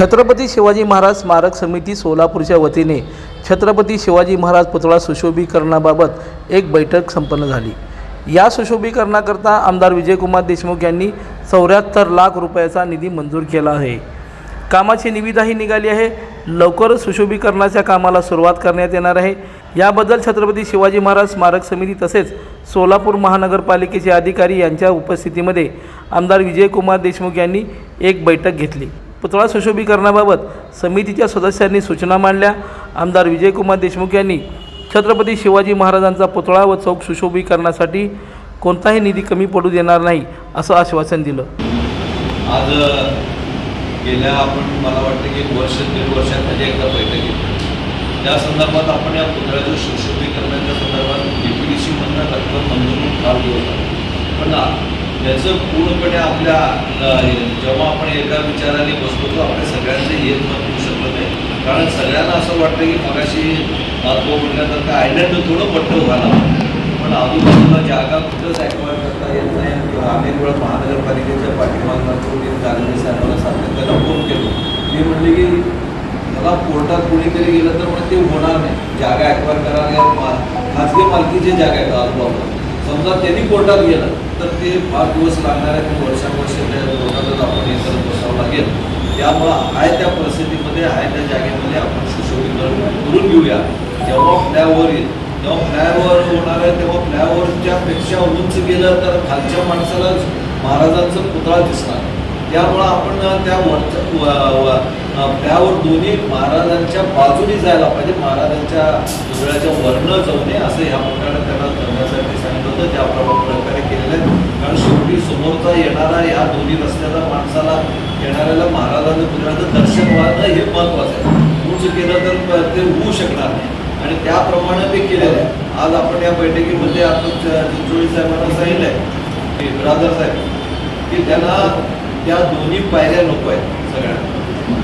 छत्रपती शिवाजी महाराज स्मारक समिती सोलापूरच्या वतीने छत्रपती शिवाजी महाराज पुतळा सुशोभीकरणाबाबत एक बैठक संपन्न झाली. या सुशोभीकरणाकरता आमदार विजयकुमार देशमुख यांनी चौऱ्याहत्तर लाख रुपयाचा निधी मंजूर केला आहे. कामाची निविदाही निघाली आहे. लवकरच सुशोभीकरणाच्या कामाला सुरुवात करण्यात येणार आहे. याबद्दल छत्रपती शिवाजी महाराज स्मारक समिती तसेच सोलापूर महानगरपालिकेचे अधिकारी यांच्या उपस्थितीमध्ये आमदार विजयकुमार देशमुख यांनी एक बैठक घेतली. पुतळा सुशोभीकरणाबाबत समितीच्या सदस्यांनी सूचना मांडल्या. आमदार विजयकुमार देशमुख यांनी छत्रपती शिवाजी महाराजांचा पुतळा व चौक सुशोभीकरणासाठी कोणताही निधी कमी पडू देणार नाही असं आश्वासन दिलं. आज गेल्या आपण मला वाटतं की एक वर्ष दीड वर्षांमध्ये म्हणजे एकदा बैठक घेतली. त्या संदर्भात आपण या पुतळ्याचं सुशोभीकरणाच्या संदर्भात डीपीडीसी मधनं रक्कम मंजूर काल दिवस पण याचं पूर्णपणे आपल्या जेव्हा आपण एका विचाराने बसतो तो आपल्या सगळ्यांचं येत मत होऊ शकलं नाही. कारण सगळ्यांना असं वाटतं की मगाशी अ, तो म्हटल्यासारखं आयलंड थोडं पट्ट झाला पण आजूबाजूला जागा कुठंच ॲक्वायर करता येत नाही. किंवा अनेक वेळा महानगरपालिकेच्या पाठीमागला कोणी जागेने साहेबांना सातत्यानं फोन केलो. मी म्हणले की मला कोर्टात कोणीतरी गेलं तर म्हणजे ते होणार नाही. जागा ॲक्वायर करायला खाजगी मालकीची जागा आहेत आजूबाजूला. समजा त्यांनी कोर्टात गेलं. तर ते फार दिवस लागणार आहे की म्हणजे वर्षावर्ष त्या कोर्टातच आपण हे करत बसावं लागेल. त्यामुळं आहे त्या परिस्थितीमध्ये आहे त्या जागेमध्ये आपण सुशोभीकरण करून घेऊया. जेव्हा फ्लॅवर येईल जेव्हा फ्लॅवर होणार आहे तेव्हा फ्लॅवरच्या पेक्षा उंच गेलं तर खालच्या माणसाला महाराजांचा पुतळा दिसणार. त्यामुळं आपण त्या वरच्या व- फ्लॅवर दोन्ही महाराजांच्या बाजूने जायला पाहिजे. महाराजांच्या पुतळ्याच्या वर्ण जाऊ नये असं ह्या प्रकारे त्यांना समोरचा येणारा या दोन्ही रस्त्याला माणसाला येणाऱ्याला महाराजांच्या पुतळ्याचं दर्शन व्हायचं हे महत्त्वाचं आहे. उंच केलं तर ते होऊ शकणार नाही. आणि त्याप्रमाणे ते केलेलं आहे. आज आपण या बैठकीमध्ये आपण चिंचोळी साहेबांना सांगितलं आहे ब्रादर साहेब की त्यांना त्या दोन्ही पायऱ्या नको आहेत सगळ्यांना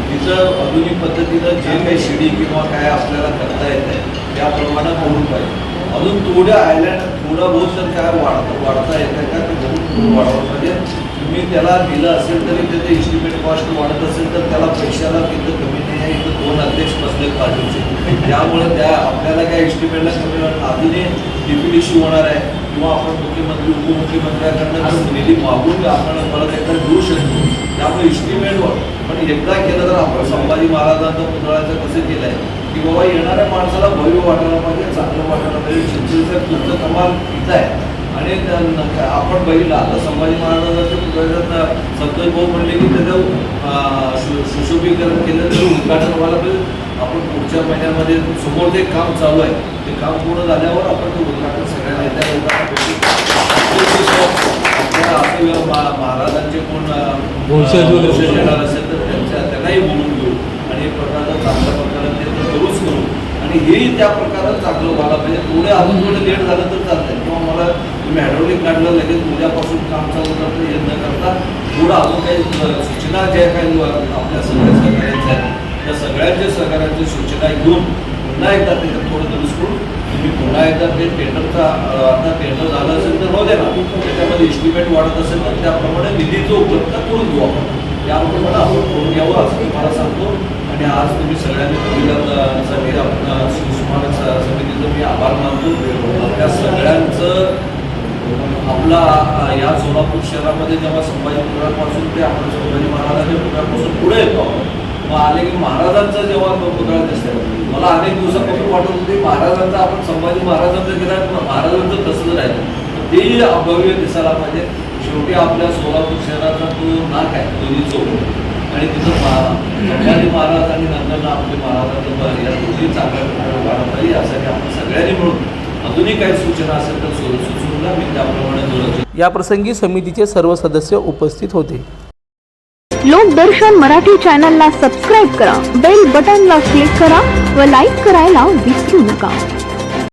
तिचं आधुनिक पद्धतीनं जे काही शिडी किंवा काय आपल्याला करता येत आहे त्याप्रमाणे करून पाहिजे. अजून थोड्या आयलँड थोडं बहुत तर काय वाढ वाढता येत आहे का ते बहुत वाढवलं पाहिजे. तुम्ही त्याला दिलं असेल तरी त्याचं इस्टिमेट कॉस्ट वाढत असेल तर त्याला पैशाला तिथं कमी नाही आहे. इथं दोन अध्यक्ष बसले पार्टीचे त्यामुळे त्या आपल्याला काय इस्टिमेटला कमी होणार? अजूनही इश्यू होणार आहे. किंवा आपण मुख्यमंत्री उपमुख्यमंत्र्यांकडनं निधी मागून आपण परत एकदा घेऊ शकतो. त्यामुळे इस्टिमेटवर पण एकदा केलं तर आपण संभाजी महाराजांचा पुतळ्याचं कसं केलं आहे की बाबा येणाऱ्या माणसाला भव्य वाटायला पाहिजे चांगलं वाटायला पाहिजे. शिक्षण तुमचं कमाल इथं आहे. आणि त्या आपण बघितलं आता संभाजी महाराज संतोष भाऊ म्हणले की त्याचं सुशोभीकरण केलं तर उद्घाटन व्हायला पाहिजे. आपण पुढच्या महिन्यामध्ये समोर ते काम चालू आहे ते काम पूर्ण झाल्यावर आपण ते उद्घाटन सगळ्या नेत्या आपल्या महाराजांचे कोण येणार असेल तर त्यांच्या त्यांनाही बोलून घेऊ. आणि एक प्रकारचं चांगल्या प्रकारे ते करूच करू. आणि हेही त्या प्रकारे चांगलं व्हायला पाहिजे. थोडे अजून थोडं लेट झालं तर चालतंय. किंवा मला तुम्ही हायड्रोलिक काढलं लगेच उद्यापासून काम चालू करतं हे न करता. पुढं अजून काही सूचना ज्या काही आपल्या सगळ्या सहकार्यांच्या आहेत त्या सगळ्यांच्या सहकार्याच्या सूचना घेऊन पुन्हा एकदा त्याच्यात थोडं दुरुस्त करून तुम्ही पुन्हा एकदा ते टेंडरचा आता टेंडर झालं असेल तर होऊ द्या ना. त्याच्यामध्ये इस्टिमेट वाढत असेल तर त्याप्रमाणे निधीचं उपलब्ध करून घेऊ आपण. त्याप्रमाणे आपण करून घ्यावं असं तुम्हाला सांगतो. आणि आज तुम्ही सगळ्यांनी साठी आपण सुस्मारक समितीचं मी आभार मानतो. आपल्या सगळ्यांचं आपला या सोलापूर शहरामध्ये जेव्हा संभाजी पुतळ्यापासून ते आपण संभाजी महाराजांच्या पुतळ्यापासून पुढे येतो मग आले की महाराजांचा जेव्हा तो पुतळा दिसतो मला अनेक दिवसापासून वाटत होते महाराजांचा आपण संभाजी महाराजांचं केलं महाराजांचं तसंच राहिलं. तेही अभव्य दिसायला पाहिजे. शेवटी आपल्या सोलापूर शहराचा तो नाक आहे दोन्ही चौक आणि तिथं संभाजी महाराज आणि नंतर आपले म्हणजे महाराजांचं या दोन्ही चांगल्या प्रकारे वाढत नाही यासाठी आपण सगळ्यांनी मिळून अजूनही काही सूचना असेल तर सु- सुचवून द्या मी त्याप्रमाणे दुर्लक्ष याप्रसंगी समितीचे सर्व सदस्य उपस्थित होते. लोकदर्शन मराठी चॅनलला सबस्क्राईब करा बेल बटनला क्लिक करा व लाईक करायला विसरू नका.